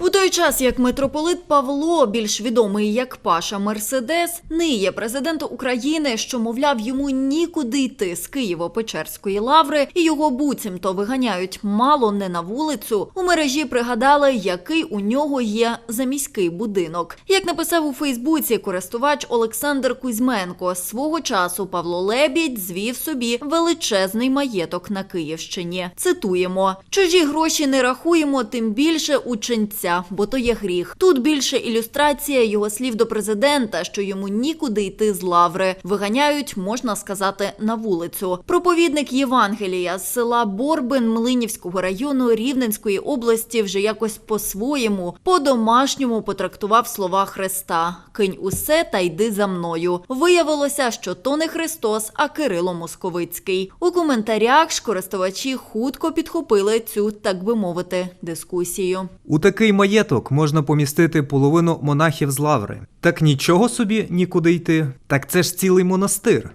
У той час, як митрополит Павло, більш відомий як Паша Мерседес, ниє президенту України, що мовляв йому нікуди йти з Києво-Печерської лаври, і його буцімто виганяють мало не на вулицю. У мережі пригадали, який у нього є заміський будинок. Як написав у Фейсбуці користувач Олександр Кузьменко, свого часу Павло Лебідь звів собі величезний маєток на Київщині. Цитуємо: чужі гроші не рахуємо, тим більше у ченця, бо то є гріх. Тут більше ілюстрація його слів до президента, що йому нікуди йти з лаври. Виганяють, можна сказати, на вулицю. Проповідник Євангелія з села Борбин Млинівського району Рівненської області вже якось по-своєму, по-домашньому потрактував слова Христа: Кинь усе та йди за мною. Виявилося, що то не Христос, а Кирило Московицький. У коментарях ж користувачі хутко підхопили цю, так би мовити, дискусію. У такий маєток можна помістити половину монахів з лаври. Так нічого собі нікуди йти. Так це ж цілий монастир.